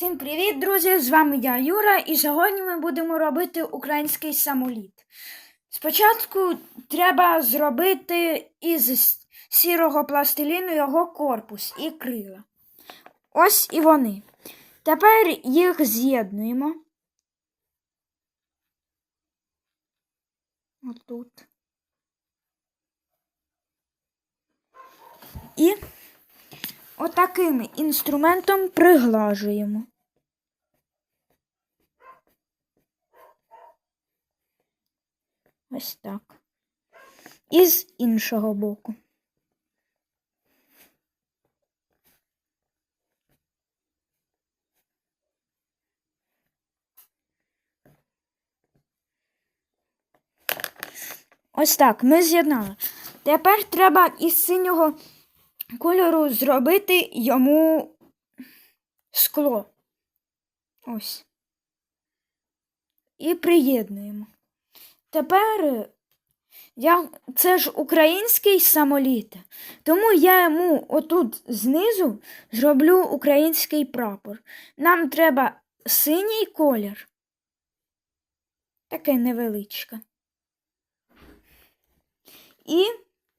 Всім привіт, друзі! З вами я Юра, і сьогодні ми будемо робити український самоліт. Спочатку треба зробити із сірого пластиліну його корпус і крила. Ось і вони. Тепер їх з'єднуємо. Отут. І отаким інструментом приглажуємо. Ось так. І з іншого боку. Ось так, ми з'єднали. Тепер треба із синього кольору зробити йому скло. Ось. І приєднуємо. Тепер е, я, це ж український самоліт, тому я йому отут знизу зроблю український прапор. Нам треба синій колір. Таке невеличке. І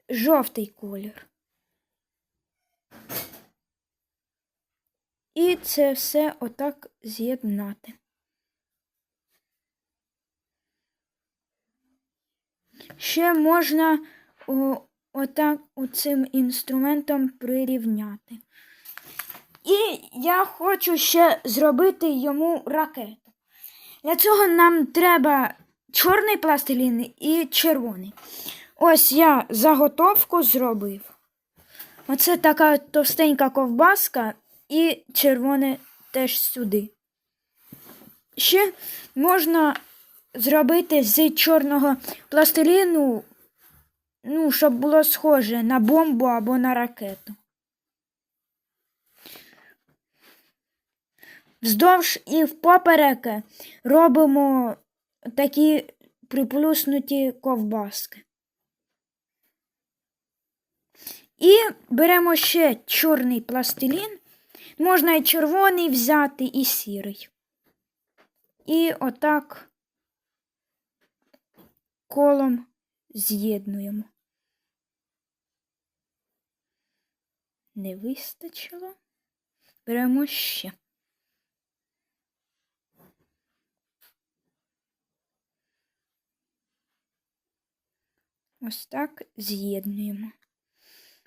жовтий колір. І це все отак з'єднати. Ще можна о, отак цим інструментом прирівняти. І я хочу ще зробити йому ракету. Для цього нам треба чорний пластилін і червоний. Ось я заготовку зробив. Оце така товстенька ковбаска і червоне теж сюди. Ще можна зробити з чорного пластиліну, ну, щоб було схоже на бомбу або на ракету. Вздовж і впоперек робимо такі приплюснуті ковбаски. І беремо ще чорний пластилін. Можна і червоний взяти, і сірий. І отак колом з'єднуємо. Не вистачило. Беремо ще. Ось так з'єднуємо.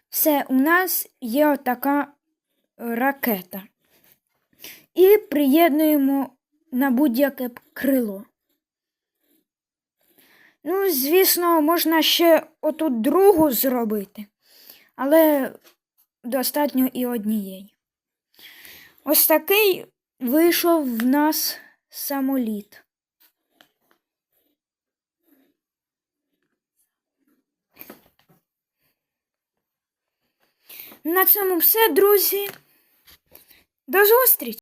Все, у нас є отака ракета. І приєднуємо на будь-яке крило. Ну, звісно, можна ще отут другу зробити, але достатньо і однієї. Ось такий вийшов в нас самоліт. На цьому все, друзі. До зустрічі!